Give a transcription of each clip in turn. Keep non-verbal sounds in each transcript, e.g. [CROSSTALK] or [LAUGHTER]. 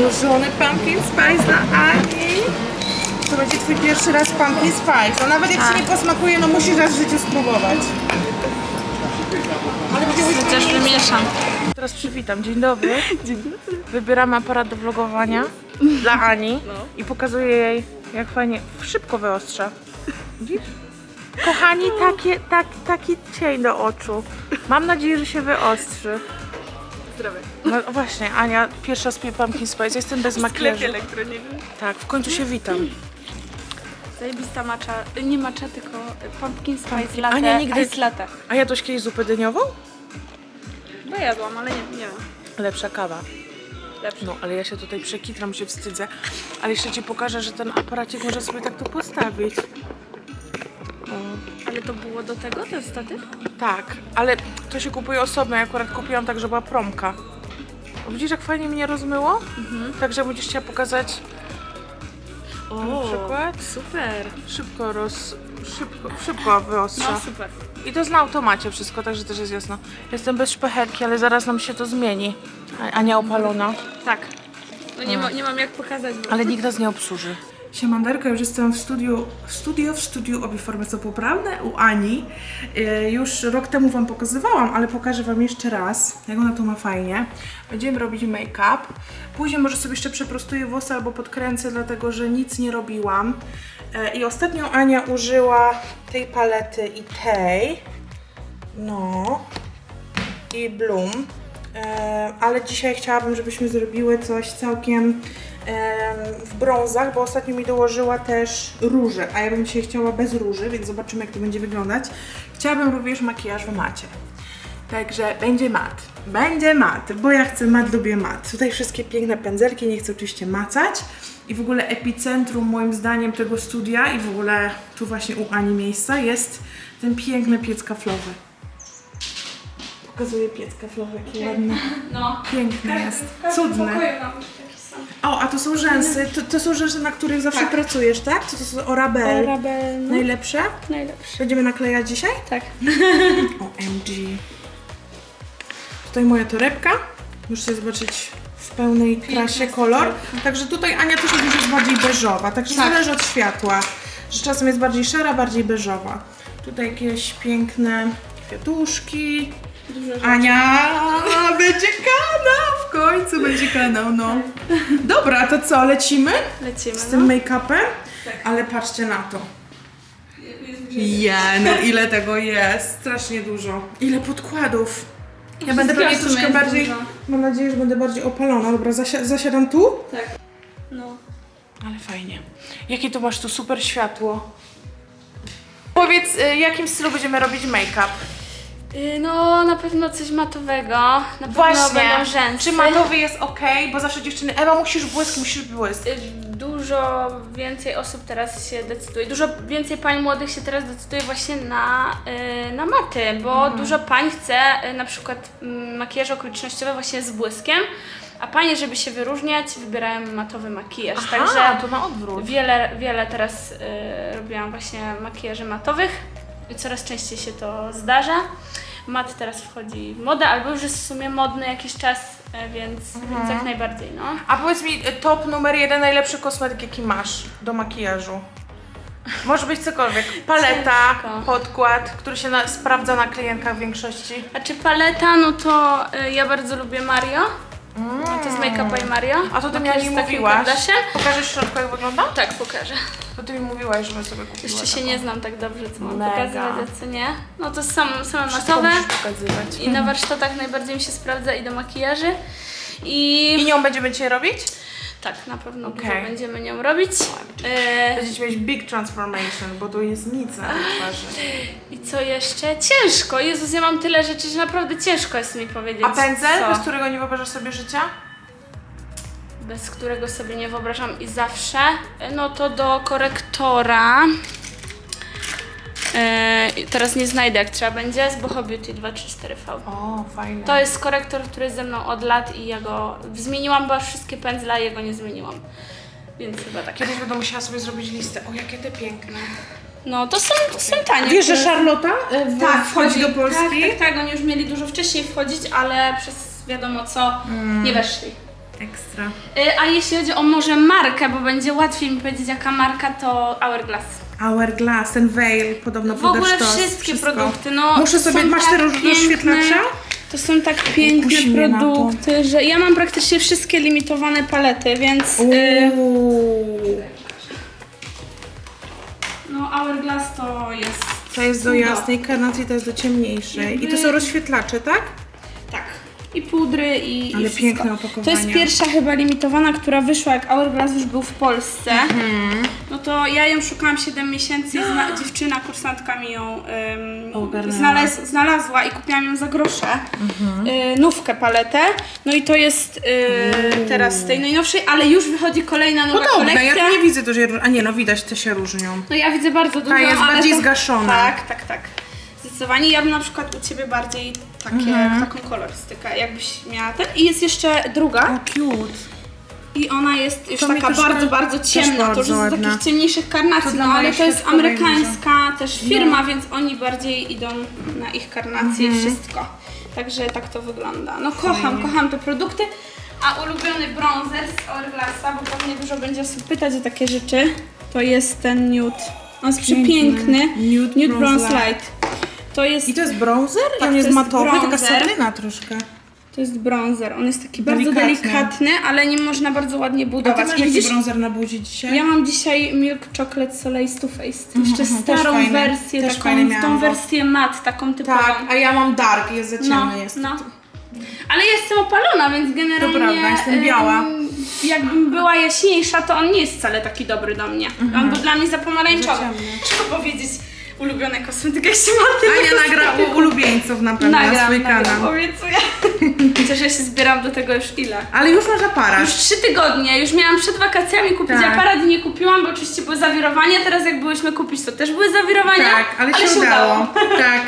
Mrożony pumpkin spice dla Ani. To będzie twój pierwszy raz pumpkin spice. No nawet jak ci nie posmakuje, no musisz raz w życiu spróbować. Ale będzie Chociaż wymieszam. Teraz przywitam. Dzień dobry. [LAUGHS] Dzień dobry. Wybieramy aparat do vlogowania dla Ani i pokazuję jej, jak fajnie, szybko wyostrza. Widzisz? Kochani, takie, tak, taki cień do oczu. Mam nadzieję, że się wyostrzy. Zdrowie. No właśnie, Ania, pierwsza z pumpkin spice. Jestem bez makijażu. elektroniczny. Tak, w końcu się witam. Zajebista macza, nie macza, tylko pumpkin spice Pumpkin. latte, Ania nigdy- ice latte. A jadłeś kiedyś zupę dyniową? No jadłam, ale nie, nie wiem. Lepsza kawa. Lepsze. No, ale ja się tutaj przekitram, się wstydzę. Ale jeszcze ci pokażę, że ten aparacik może sobie tak tu postawić. Ale to było do tego, ten statyw? Tak, ale to się kupuje osobno. Ja akurat kupiłam tak, że była promka. Widzisz, jak fajnie mnie rozmyło? Także będziesz chciała pokazać na przykład. super. Szybko roz... Szybko, szybko wyostrza. No super. I to jest na automacie wszystko, także też jest jasno. Jestem bez szpachelki, ale zaraz nam się to zmieni. A- Ania opalona. Tak. No nie, ma, nie mam jak pokazać, bo... Ale nikt nas nie obsłuży. Siemanderka, już jestem w studiu, w studio, w studiu obie formy są poprawne u Ani. Yy, już rok temu Wam pokazywałam, ale pokażę Wam jeszcze raz, jak ona to ma fajnie. Będziemy robić make-up. Później może sobie jeszcze przeprostuję włosy albo podkręcę, dlatego że nic nie robiłam. Yy, I ostatnio Ania użyła tej palety i tej. No. I Bloom. E, ale dzisiaj chciałabym, żebyśmy zrobiły coś całkiem em, w brązach, bo ostatnio mi dołożyła też róże, a ja bym dzisiaj chciała bez róży, więc zobaczymy jak to będzie wyglądać. Chciałabym również makijaż w macie. Także będzie mat. Będzie mat, bo ja chcę mat, lubię mat. Tutaj wszystkie piękne pędzelki, nie chcę oczywiście macać. I w ogóle epicentrum moim zdaniem tego studia i w ogóle tu właśnie u Ani miejsca jest ten piękny piec kaflowy. Pokazuję piec kaflowy, jaki ładny. No. Piękny jest. Cudny. O, a to są rzęsy. To, to są rzęsy, na których zawsze pracujesz, tak? To, to są Orabel. Rabel, no. Najlepsze? Najlepszy. Będziemy naklejać dzisiaj? Tak. [LAUGHS] OMG. Tutaj moja torebka. Możecie zobaczyć w pełnej krasie kolor. Także tutaj Ania też już jest bardziej beżowa. Także Tak. zależy od światła. Że czasem jest bardziej szara, bardziej beżowa. Tutaj jakieś piękne kwiatuszki. Ania, będzie kanał! W końcu będzie kanał, no. Dobra, to co, lecimy Lecimy, z no. tym make-upem? Ale patrzcie na to. Ja, no ile tego jest? Strasznie dużo. Ile podkładów. Ja będę pewnie troszkę jest bardziej, dużo. mam nadzieję, że będę bardziej opalona. Dobra, zasia zasiadam tu? Tak. No. Ale fajnie. Jakie to masz tu super światło. Powiedz, y, jakim stylu będziemy robić make-up? Y, No, na pewno coś matowego. Na pewno Właśnie. będą rzęsy. Czy matowy jest ok? Bo zawsze dziewczyny, Ewa musisz błysk, musisz błysk. Y, Dużo więcej osób teraz się decyduje, dużo więcej pań młodych się teraz decyduje właśnie na, y, na maty, bo Mhm. dużo pań chce y, na przykład mm, makijaże okolicznościowe właśnie z błyskiem, a panie, żeby się wyróżniać, wybierają matowy makijaż. Aha, Także to na odwrót. wiele, wiele teraz y, robiłam właśnie makijaży matowych i coraz częściej się to zdarza. Mat teraz wchodzi w modę, albo już jest w sumie modny jakiś czas, y, więc, Mhm. więc jak najbardziej, no. A powiedz mi, y, top numer jeden, najlepszy kosmetyk jaki masz do makijażu? Może być cokolwiek. [LAUGHS] Paleta, Ciężko. podkład, który się na, sprawdza na klienkach w większości. A czy paleta, no to y, ja bardzo lubię Mario. No, to jest Make Up by Mario. A to ty mi Makijaż nie z takim mówiłaś. Kardashian. Pokażesz w środku jak wygląda? Tak, pokażę. To ty mi mówiłaś, żebym sobie kupiła Jeszcze się taką. nie znam tak dobrze, co mam Mega. pokazywać, a co nie. No to same, same Wszystko musisz pokazywać. i na warsztatach najbardziej mi się sprawdza i do makijaży. I, I nią będziemy dzisiaj robić? Tak, na pewno Okej. dużo będziemy nią robić. E, Będziecie mieć big transformation, bo tu jest nic na tej twarzy. I co jeszcze? Ciężko. Jezus, ja mam tyle rzeczy, że naprawdę ciężko jest mi powiedzieć. A pędzel, co. bez którego nie wyobrażasz sobie życia? bez którego sobie nie wyobrażam i zawsze, no to do korektora. E, teraz nie znajdę jak trzeba będzie, z Boho Beauty 234V. O, fajne. To jest korektor, który jest ze mną od lat i ja go zmieniłam, bo aż wszystkie pędzle, a jego nie zmieniłam. Więc chyba tak. Kiedyś będę musiała sobie zrobić listę. O, jakie te piękne. No to są, to są tanie. Wiesz, że Charlotta e, w, tak, wchodzi do Polski? Tak, tak, tak, oni już mieli dużo wcześniej wchodzić, ale przez wiadomo co Mm. nie weszli. Ekstra. Y, A jeśli chodzi o może markę, bo będzie łatwiej mi powiedzieć jaka marka, to Hourglass. Hourglass, ten veil, podobno W ogóle wszystkie wszystko. produkty, no Muszę sobie, są masz tak te róż- piękne, rozświetlacza? To są tak piękne na to. produkty, że ja mam praktycznie wszystkie limitowane palety, więc y, Uuu. no Hourglass to jest To jest do jasnej karnacji, to jest do ciemniejszej. I to są rozświetlacze, tak? Tak. I pudry i. Ale i wszystko. piękne opakowania. To jest pierwsza chyba limitowana, która wyszła, jak Hourglass już był w Polsce. Mhm. No to ja ją szukałam 7 miesięcy i zna, [GASPS] dziewczyna, kursantka mi ją ym, Ogarnęła. znalaz, znalazła i kupiłam ją za grosze. Mhm. Y, nówkę paletę. No i to jest y, teraz z tej najnowszej, ale już wychodzi kolejna nowa Podobne, ja kolekcja. tu nie widzę dużej róż- A nie, no widać, te się różnią. No ja widzę bardzo dużo, jest ale bardziej to, zgaszona. Tak, tak, tak. Zdecydowanie. Ja bym na przykład u Ciebie bardziej takie, Mhm. taką kolorystykę, jakbyś miała ten. I jest jeszcze druga O, cute. i ona jest już To mi taka bardzo, bardzo też ciemna. To już bardzo jest z ładna. takich ciemniejszych To karnacji, dla no ale to jest amerykańska też firma, No. więc oni bardziej idą na ich karnację Mhm. i wszystko. Także tak to wygląda. No kocham, kocham te produkty. A ulubiony bronzer z Hourglassa, bo pewnie dużo będzie osób pytać o takie rzeczy, to jest ten nude. On jest przepiękny. Nude Nude Bronze Bronze Light. Light. To jest, I to jest bronzer? I Tak, on to jest jest matowy, taka bronzer. satyna troszkę. to jest bronzer. On jest taki bardzo Delikatny. delikatny, ale nim można bardzo ładnie A ty budować. masz I jaki widzisz, bronzer na buzi dzisiaj? ja mam dzisiaj Milk Chocolate Soleil Too Faced. Jeszcze Mhm, też starą fajny. wersję, taką, tą wersję mat, taką typową. Tak, a ja mam dark, jest za no, ciemny jest. no. Ale ja jestem opalona, więc generalnie... prawda, jestem biała. ym, jakbym była jaśniejsza, to on nie jest wcale taki dobry do mnie. On był dla mnie za pomarańczowy. Trzeba powiedzieć ulubione kosmetyka jeszcze ma tyle Ania nagra u ulubieńców na pewno na Nagram, swój nagram, kanał. obiecuję. [LAUGHS] Chociaż ja się zbieram do tego już ile? Ale już masz aparat. Już trzy tygodnie, już miałam przed wakacjami kupić Tak. aparat i nie kupiłam, bo oczywiście były zawirowania, teraz jak byłyśmy kupić, to też były zawirowania. Tak, ale, się, udało. [LAUGHS] Tak,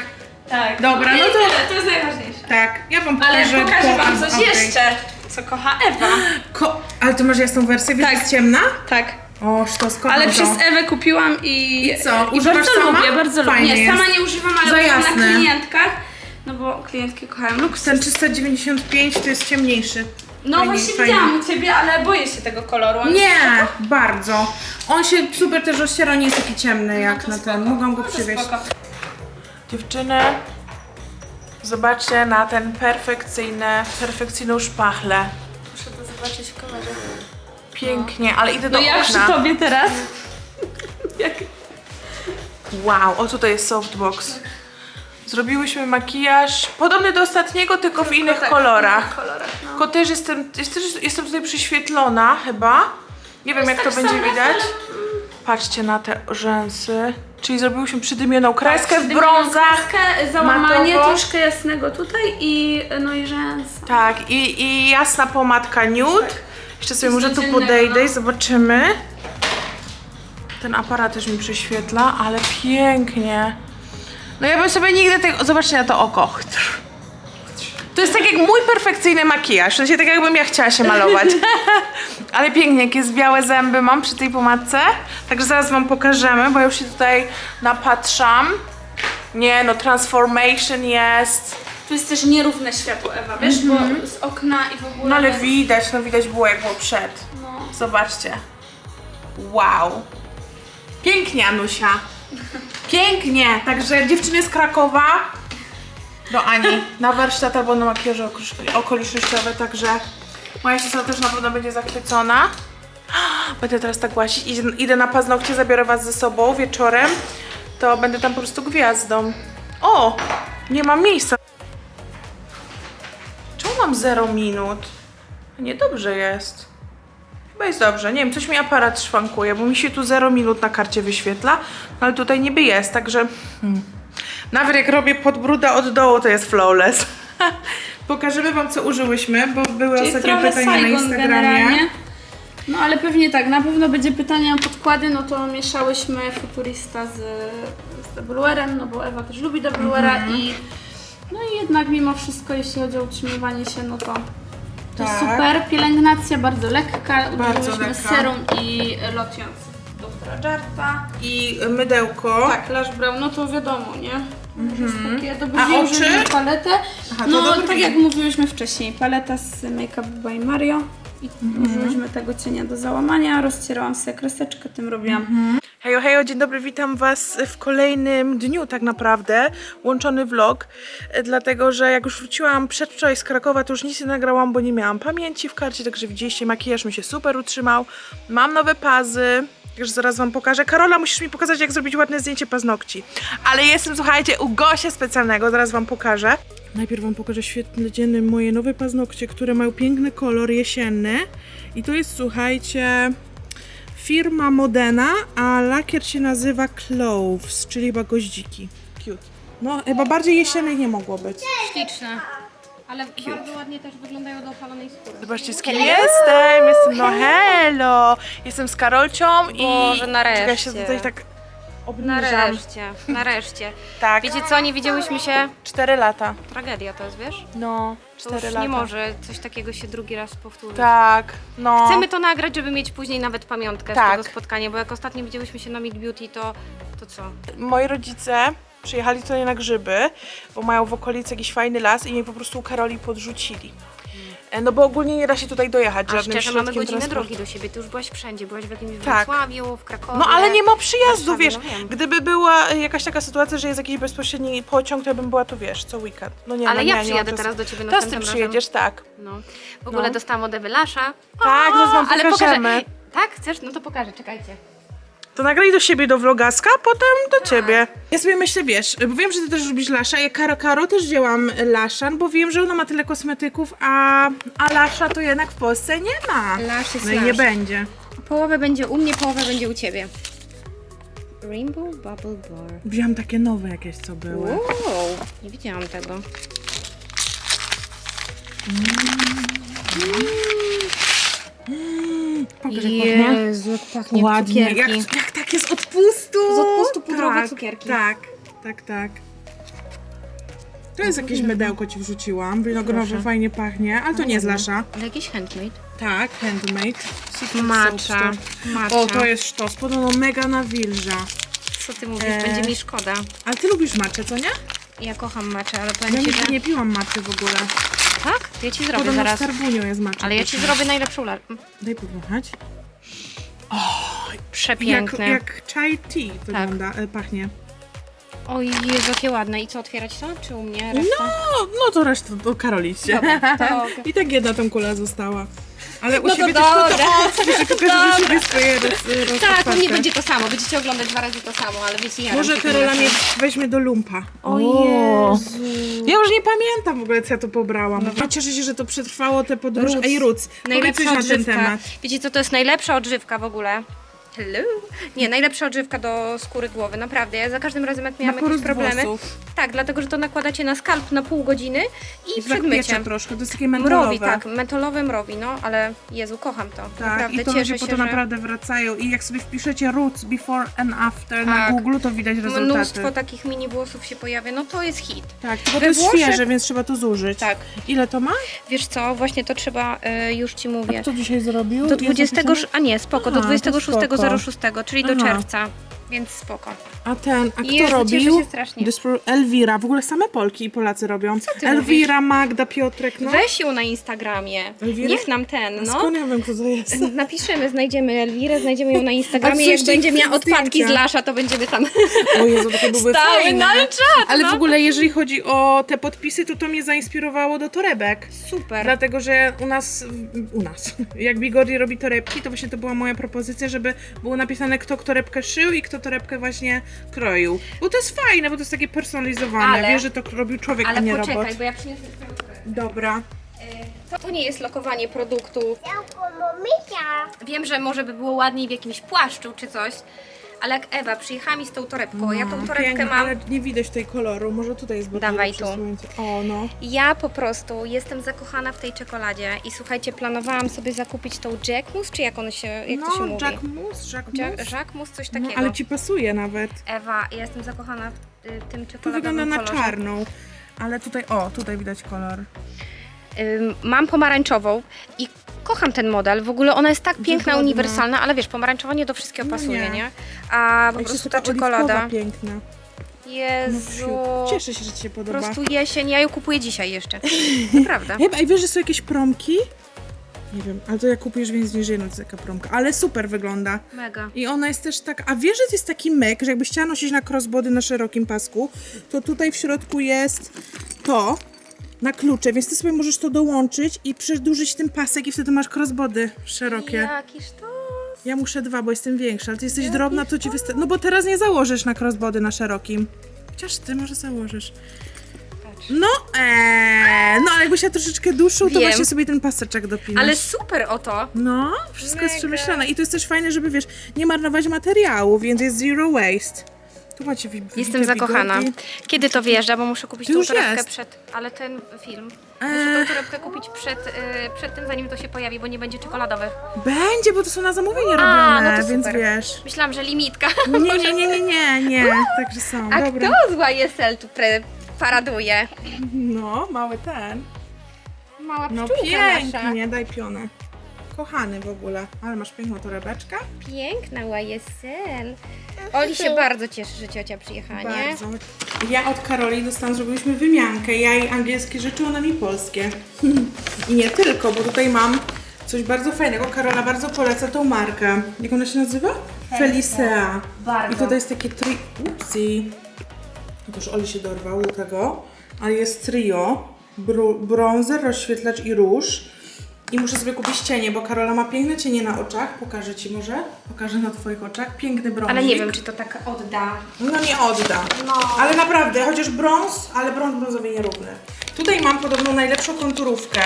Tak. Dobra, I no to- tyle, to jest najważniejsze. tak. Ja wam Ale pokażę pokażę po wam coś jeszcze, co kocha Ewa. [GASPS] Ko- ale ty masz jasną wersję, wiesz, Tak. jest ciemna? Tak. O, to skąd Ale to? przez Ewę kupiłam i, I co, i używasz bardzo sama? lubię, bardzo lubię. Fajnie Nie, jest. sama nie używam, ale Za używam na jasne. klientkach. No bo klientki kochają luks. Ten 395 to jest ciemniejszy. No Fajnie, właśnie fajnie. widziałam u Ciebie, ale boję się tego koloru. On jest Nie, bardzo. On się super też rozciera, nie jest taki ciemny jak No to na spoko. ten. Mogłam go No to przywieźć. spoko. Dziewczyny, zobaczcie na ten perfekcyjny, perfekcyjną szpachlę. Muszę to zobaczyć w kamerze. Pięknie, ale idę do No ja przy okna. Tobie teraz. Jak... Wow, o tutaj jest softbox. Zrobiłyśmy makijaż podobny do ostatniego, tylko w innych tak, kolorach. w innych kolorach, no. Tylko też jestem, jest, też jestem tutaj przyświetlona chyba. Nie wiem jak tak to będzie samo, widać. Patrzcie na te rzęsy. Czyli zrobiłyśmy przydymioną kreskę w brązach. Kreskę, załamanie matowo. troszkę jasnego tutaj i no i rzęsa. Tak, i, i jasna pomadka nude. Jeszcze sobie może tu podejdę i zobaczymy. Ten aparat też mi przyświetla, ale pięknie. No ja bym sobie nigdy tego... Zobaczcie na to oko. To jest tak jak mój perfekcyjny makijaż. W sensie tak jakbym ja chciała się malować. [LAUGHS] ale pięknie, jakie białe zęby mam przy tej pomadce. Także zaraz wam pokażemy, bo ja już się tutaj napatrzam. Nie no, transformation jest. Tu jest też nierówne światło, Ewa, wiesz, bo z okna i w ogóle... No ale widać, no widać było jak było przed. No. Zobaczcie. Wow. Pięknie, Anusia. Pięknie. Także dziewczyny z Krakowa do Ani na warsztat albo na makijaże okolisz- okolicznościowe, także moja siostra też na pewno będzie zachwycona. [GASPS] Będę teraz tak głasić. Idę, idę na paznokcie, zabiorę was ze sobą wieczorem. To będę tam po prostu gwiazdą. O! Nie mam miejsca. Mam 0 minut? Niedobrze jest. Chyba jest dobrze. Nie wiem, coś mi aparat szwankuje, bo mi się tu 0 minut na karcie wyświetla, no ale tutaj niby jest, także... Hmm. Nawet jak robię podbruda od dołu, to jest flawless. [LAUGHS] Pokażemy wam, co użyłyśmy, bo były Czyli ostatnio trochę pytania na Instagramie. generalnie. No ale pewnie tak, na pewno będzie pytanie o podkłady, no to mieszałyśmy Futurista z, z Doublewearem, no bo Ewa też lubi Doubleweara Mhm. i no i jednak mimo wszystko, jeśli chodzi o utrzymywanie się, no to to Tak. super. Pielęgnacja bardzo lekka, Bardzo użyłyśmy lekka. serum i lotion z doktora Jarta. I mydełko. Tak, Lash Brow, no to wiadomo, nie? Jest takie Mhm. A oczy? użyliśmy paletę. Aha, to no dobry tak jak mówiłyśmy wcześniej, paleta z Makeup by Mario. I Mhm. użyliśmy tego cienia do załamania, rozcierałam sobie kreseczkę, tym robiłam. Hejo, hejo, dzień dobry, witam Was w kolejnym dniu tak naprawdę, łączony vlog, e, dlatego że jak już wróciłam przedwczoraj z Krakowa, to już nic nie nagrałam, bo nie miałam pamięci w karcie, także widzieliście, makijaż mi się super utrzymał, mam nowe pazy, już zaraz Wam pokażę. Karola, musisz mi pokazać, jak zrobić ładne zdjęcie paznokci. Ale jestem, słuchajcie, u Gosia specjalnego, zaraz Wam pokażę. Najpierw Wam pokażę świetne dziennie moje nowe paznokcie, które mają piękny kolor jesienny. I to jest, słuchajcie, firma Modena, a lakier się nazywa Cloves, czyli chyba goździki. Cute. No, chyba bardziej jesiennych nie mogło być. Śliczne. Ale bardzo ładnie też wyglądają do opalonej skóry. Zobaczcie, z kim jestem. Jestem, no hello. Jestem z Karolcią i... Boże, nareszcie. Czekaj, Ja się tutaj tak obniżam. Nareszcie, nareszcie. [LAUGHS] Tak. Wiecie co, nie widziałyśmy się? Cztery lata. Tragedia to jest, wiesz? No, To cztery już lata. nie może coś takiego się drugi raz powtórzyć. Tak, no. Chcemy to nagrać, żeby mieć później nawet pamiątkę Tak. z tego spotkania, bo jak ostatnio widziałyśmy się na Meet Beauty, to, to co? Moi rodzice przyjechali tutaj na grzyby, bo mają w okolicy jakiś fajny las i mnie po prostu u Karoli podrzucili. E, No bo ogólnie nie da się tutaj dojechać A żadnym szczerze, mamy środkiem godzinę transportu. drogi do siebie, ty już byłaś wszędzie, byłaś w jakimś Tak. Wrocławiu, w Krakowie. No ale nie ma przyjazdu, Warszawie, wiesz. no wiem. Gdyby była jakaś taka sytuacja, że jest jakiś bezpośredni pociąg, to ja bym była tu, wiesz, co weekend. No nie, Ale no, nie, ja nie przyjadę ma czasu. teraz do ciebie Teraz ty następnym razem. przyjedziesz, tak. No. W ogóle No. dostałam od Ewy Lasza. Tak, zaraz wam ale pokażemy. pokażę. Tak, chcesz? No to pokażę, czekajcie. To nagraj do siebie do vlogaska, a potem do ciebie. Ja sobie myślę, wiesz, bo wiem, że ty też lubisz Lasza. Ja Karo Karo też wzięłam Laszan, bo wiem, że ona ma tyle kosmetyków, a, a Lasza to jednak w Polsce nie ma. Lash jest No i nie lash. będzie. Połowę będzie u mnie, połowę będzie u ciebie. Rainbow Bubble Bar. Wziąłam takie nowe jakieś, co były. Wow, nie widziałam tego. Pokaż, pachnie. Jezu, jak pachnie Ładnie, jak, cukierki. jak tak jest od pustu. Z odpustu pudrowe tak, cukierki. Tak, tak, tak. To jest jakieś mydełko ci wrzuciłam. Winogrowe Proszę. fajnie pachnie, ale to nie z Lasza. Ale jakiś handmade. Tak, handmade. Secret Matcha. Soap Matcha. Store. O, to jest sztos. Podobno mega nawilża. Co ty mówisz? Eee. Będzie mi szkoda. Ale ty lubisz matchę, co nie? Ja kocham matcha, ale Ja powiem ci, nigdy że... nie piłam matchy w ogóle. Tak? Ja ci zrobię Podobno w zaraz. Starbunio jest matcha. Ale ja ci pyszna. zrobię najlepszą lalkę. Daj powąchać. Jak, Przepiękne. jak chai tea wygląda, e, pachnie. Oj Jezu, jakie ładne. I co, otwierać to? Czy u mnie reszta? No, no to resztę do Karolicie. Dobra, to. [LAUGHS] I tak jedna tam kula została. Ale u No to siebie to, dobra. to że każdy sobie swoje roz, Tak, u mnie otwarte. będzie to samo. Będziecie oglądać dwa razy to samo, ale wiecie, ja Może Karola mnie weźmie do lumpa. O Jezu. Ja już nie pamiętam w ogóle, co ja tu pobrałam. No. Cieszę się, że to przetrwało tę podróż. Ruc. Ej, Ruc, Najlepsza na ten odżywka. temat. Wiecie co, to jest najlepsza odżywka w ogóle. Hello? Nie, najlepsza odżywka do skóry głowy, naprawdę. Ja za każdym razem jak miałam Na jakieś problemy. włosów. Tak, dlatego że to nakładacie na skalp na pół godziny i I przed myciem. troszkę, to jest takie mentolowe. Mrowi, tak, mentolowe mrowi, no, ale Jezu, kocham to. Tak, naprawdę i to cieszę ludzie się, po to że naprawdę wracają. I jak sobie wpiszecie Roots before and after na Tak. Google, to widać rezultaty. mnóstwo takich mini włosów się pojawia, no to jest hit. Tak, tylko to We jest Włoszech- świeże, więc trzeba to zużyć. Tak. Ile to ma? Wiesz co, właśnie to trzeba, y, już Ci mówię. Co dzisiaj zrobił? Do Jest 20, napisane? a nie, spoko, do to 26.06, czyli do Aha. czerwca, więc spoko. A ten, a kto Jezu, robił? się strasznie. Dyspro- Elwira, w ogóle same Polki i Polacy robią. ty Elwira, Magda, Piotrek, no. Weź ją na Instagramie, Elwirę? niech nam ten, no. Skąd ja wiem, kto to jest? Napiszemy, znajdziemy Elwirę, znajdziemy ją na [LAUGHS] Instagramie, jak ci będzie miała odpadki z Lasza, to będziemy tam O Jezu, takie były [LAUGHS] stały fajne. na czat, Ale no. w ogóle, jeżeli chodzi o te podpisy, to to mnie zainspirowało do torebek. Super. Dlatego, że u nas, u nas, [LAUGHS] jak Bigordi robi torebki, to właśnie to była moja propozycja, żeby było napisane, kto torebkę szył i kto torebkę właśnie kroił. Bo to jest fajne, bo to jest takie personalizowane. Ale- Wiesz, że to robił człowiek, a Ale nie poczekaj, robot. bo ja przyniosę twoją torebkę. Dobra. To, to nie jest lokowanie produktu. Momisia. Wiem, że może by było ładniej w jakimś płaszczu czy coś, ale jak Ewa przyjechała mi z tą torebką, ja tą torebkę Pięknie, mam. ale nie widać tej koloru. Może tutaj jest bardziej Dawaj tu. O, no. Ja po prostu jestem zakochana w tej czekoladzie i słuchajcie, planowałam sobie zakupić tą Jackmus, czy jak on się, jak to się no, mówi? Jack Mousse, Jack Jack, Mousse. Jackmus, coś No, takiego. ale ci pasuje nawet. Ewa, ja jestem zakochana w y, tym Tu czekoladowym wygląda na kolorze. czarną. Ale tutaj, o, tutaj widać kolor. Ym, mam pomarańczową i kocham ten model. W ogóle ona jest tak piękna, Wygodna. uniwersalna, ale wiesz, pomarańczowa nie do wszystkiego No pasuje, nie. nie? A po prostu ta czekolada. piękna. No, Jezu. wsiu. Cieszę się, że Ci się Po podoba. prostu jesień, ja ją kupuję dzisiaj jeszcze. [LAUGHS] Naprawdę. Chyba, i wiesz, że są jakieś promki? Nie wiem, ale to jak kupujesz więc niżej, no to jest taka promka. Ale super wygląda. Mega. I ona jest też tak. A wiesz, że to jest taki myk, że jakbyś chciała nosić na crossbody na szerokim pasku, to tutaj w środku jest to na klucze, więc ty sobie możesz to dołączyć i przedłużyć ten pasek i wtedy masz crossbody szerokie. Jakiż to? Ja muszę dwa, bo jestem większa, ale ty jesteś drobna, to ci wystarczy. No bo teraz nie założysz na crossbody na szerokim. Chociaż ty może założysz. No, eee, no ale jakbyś ja troszeczkę dłuższą, to Wiem. właśnie sobie ten paseczek dopinasz. Ale super o to. No, wszystko jest Mega. przemyślane. I to jest też fajne, żeby wiesz, nie marnować materiału, więc jest zero waste. Tu macie wi- Jestem zakochana. Kiedy to wyjeżdża, bo muszę kupić To tą już torebkę jest. przed. Ale ten film. Muszę Eee. tą torebkę kupić przed, y, przed tym, zanim to się pojawi, bo nie będzie czekoladowe. Będzie, bo to są na zamówienie A, robione, no to więc super. wiesz. Myślałam, że limitka. Nie, nie, nie, nie, nie, nie. [LAUGHS] Także są. A Dobra. kto z YSL tu pre- paraduje? No, mały ten. Mała No pszczółka nasza. pięknie, daj pionę. Kochany w ogóle. Ale masz piękną torebeczkę. Piękna YSL. Oli się bardzo cieszy, że ciocia przyjechała, nie? Bardzo. Ja od Karoli dostałam, zrobiliśmy wymiankę. Ja jej angielskie rzeczy, ona mi polskie. [LAUGHS] I nie tylko, bo tutaj mam coś bardzo fajnego. Karola bardzo poleca tą markę. Jak ona się nazywa? Felicea. Bardzo. I tutaj jest takie tri... Upsi. To już Oli się dorwał do tego. Ale jest trio. Bru- Bronzer, rozświetlacz i róż. I muszę sobie kupić cienie, bo Karola ma piękne cienie na oczach. Pokażę Ci może. Pokażę na Twoich oczach. Piękny brązik. Ale nie wiem, czy to tak odda. No nie odda. No. Ale naprawdę, chociaż brąz, ale brąz brązowy nierówny. Tutaj mam podobną najlepszą konturówkę.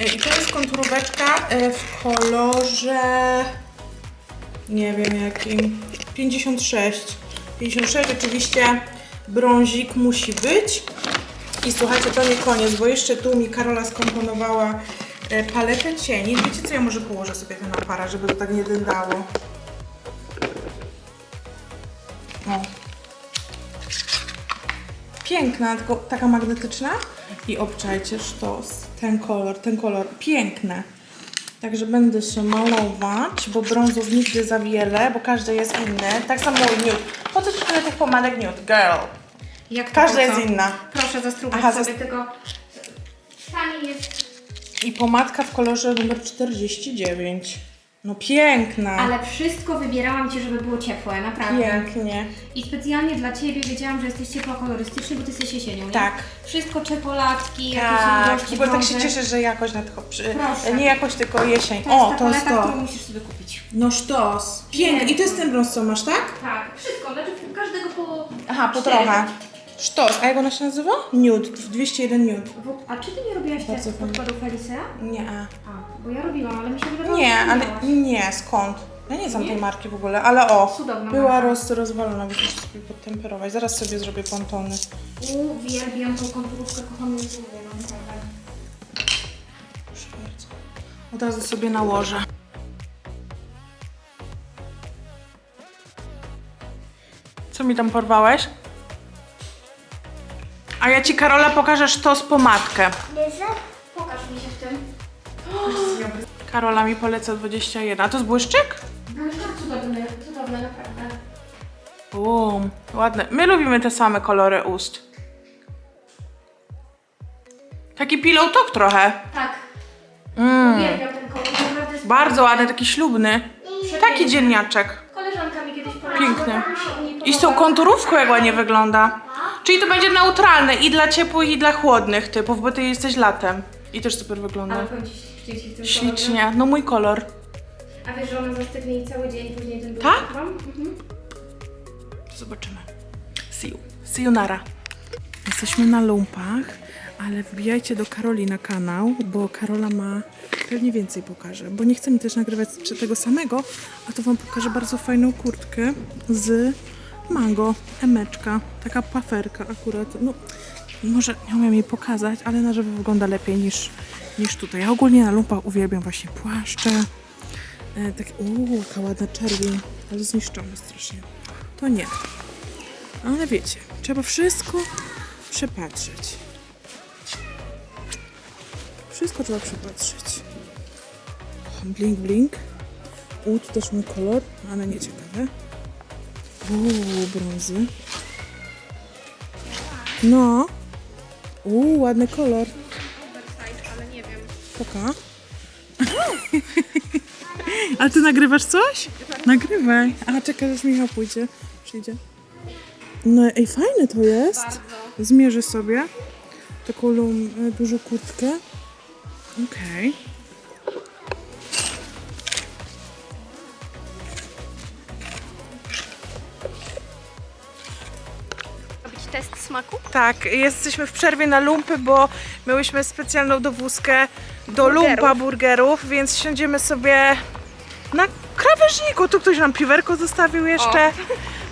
E, I to jest konturóweczka e, w kolorze... Nie wiem jakim. 56. 56 oczywiście brązik musi być. I słuchajcie, to nie koniec, bo jeszcze tu mi Karola skomponowała paletę cieni. Wiecie co, ja może położę sobie ten aparat, żeby to tak nie dyndało. O. Piękna, tylko taka magnetyczna. I obczajcie sztos. Ten kolor, ten kolor. Piękne. Także będę się malować, bo brązów nigdy za wiele, bo każdy jest inny. Tak samo nude. Po co ci tyle tych pomadek nude? Girl. Jak to Każda po jest inna. Proszę zastrubić Aha, sobie zas- tego. Tani jest. I pomadka w kolorze numer 49. No piękna. Ale wszystko wybierałam Ci, żeby było ciepłe, naprawdę. Pięknie. I specjalnie dla Ciebie wiedziałam, że jesteś ciepło-kolorystyczny, bo Ty jesteś jesienią, nie? Tak. Wszystko czekoladki, Tak, jakieś ilości ogóle tak się cieszę, że jakoś na tylko przy... Proszę. Nie jakoś, tylko jesień. To jest o, ta to jest paleta, to. którą musisz sobie kupić. No sztos. Piękny. I to jest ten brąz, co masz, tak? Tak, wszystko, znaczy każdego po... Aha, po cztery. trochę. Sztos. A jak ona się nazywa? Nude. 201 nude. Bo- A czy Ty nie robiłaś Bardzo testu fajnie. podkładu Felicea? Nie. A, bo ja robiłam, ale mi się wydawało, Nie, że ale robiłaś. nie, skąd? Ja nie znam tej marki w ogóle, ale o, Cudowna była marka. roz, rozwalona, więc muszę sobie podtemperować. Zaraz sobie zrobię pontony. Uwielbiam tą konturówkę, kocham ją uwielbiam, naprawdę. Proszę bardzo. Od razu sobie nałożę. Co mi tam porwałeś? A ja ci, Karola, pokażę sztos pomadkę. Bierze? Pokaż mi się w tym. Karola mi poleca 21. A to jest błyszczyk? Błyszczyk cudowny, cudowny, naprawdę. Bum, ładne. My lubimy te same kolory ust. Taki pillow talk trochę. Tak, Mm, uwielbiam ten kolor, naprawdę jest bardzo ładny, taki ślubny. Taki dzienniaczek. Koleżanka mi kiedyś powiedziała, Piękny. tak mi się u niej I z tą konturówką jak ładnie wygląda. Czyli to będzie neutralne i dla ciepłych, i dla chłodnych typów, bo ty jesteś latem. I też super wygląda. Ale powiem Ci, ślicznie w tym kolorze. Ślicznie. No mój kolor. A wiesz, że ona zastygnie i cały dzień później ten Tak? błyszczyk mam? Mhm. Zobaczymy. See you. See you nara. Jesteśmy na lumpach, Ale wbijajcie do Karoli na kanał, bo Karola ma pewnie więcej pokaże. Bo nie chcę mi też nagrywać tego samego, a to wam pokażę bardzo fajną kurtkę z mango, emeczka, taka paferka akurat. No, może nie umiem jej pokazać, ale na żywo wygląda lepiej niż, niż tutaj. Ja ogólnie na lumpach uwielbiam właśnie płaszcze. E, tak, uuu, jaka ładna czerwień, ale zniszczony strasznie. To nie. Ale wiecie, trzeba wszystko przepatrzeć. Wszystko trzeba przepatrzeć. Blink, blink. U, tu też mój kolor, ale nie ciekawe. Uuu, brązy. No. Uuu, ładny kolor. ale nie wiem. Poka. Ale ty nagrywasz coś? Nagrywaj. A czekaj, aż Michał pójdzie. Przyjdzie. No ej, fajne to jest. Zmierzę sobie taką lum, e, dużą kurtkę. Okej. Robić smaku? Tak, jesteśmy w przerwie na lumpy, bo miałyśmy specjalną dowózkę do Burgerów. lumpa burgerów, więc siądziemy sobie na krawężniku. Tu ktoś nam piwerko zostawił jeszcze.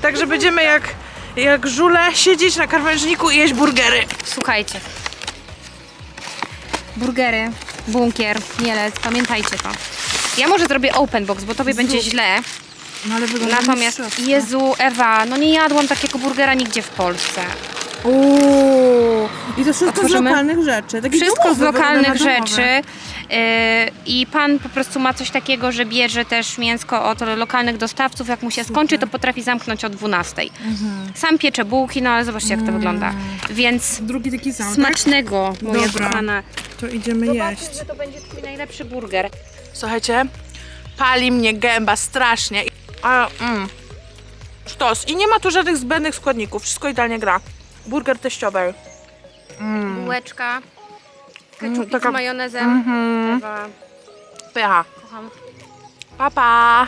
Także będziemy jak, jak żule siedzieć na krawężniku i jeść burgery. Słuchajcie. Burgery, bunkier, mielec, pamiętajcie to. Ja może zrobię open box, bo tobie będzie źle. No ale wygląda Natomiast, Jezu, Ewa, no nie jadłam takiego burgera nigdzie w Polsce. Uuu, I to wszystko Otworzymy? z lokalnych rzeczy. Takie Wszystko z domowe, lokalnych wygląda na domowe. rzeczy. Yy, I pan po prostu ma coś takiego, że bierze też mięsko od lokalnych dostawców. Jak mu się skończy, to potrafi zamknąć o 12. Mhm. Sam piecze bułki, no ale zobaczcie, jak to wygląda. Więc Drugi taki sam, tak? smacznego, moja Dobra. kochana. To idziemy jeść. Zobaczmy, że to będzie twój najlepszy burger. Słuchajcie, pali mnie gęba strasznie. A, mm, sztos. I nie ma tu żadnych zbędnych składników. Wszystko idealnie gra. Burger teściowy. Bułeczka, Mm, ketchup taka- z majonezem. Mhm. Ewa, Pycha. kocham. Pa, pa.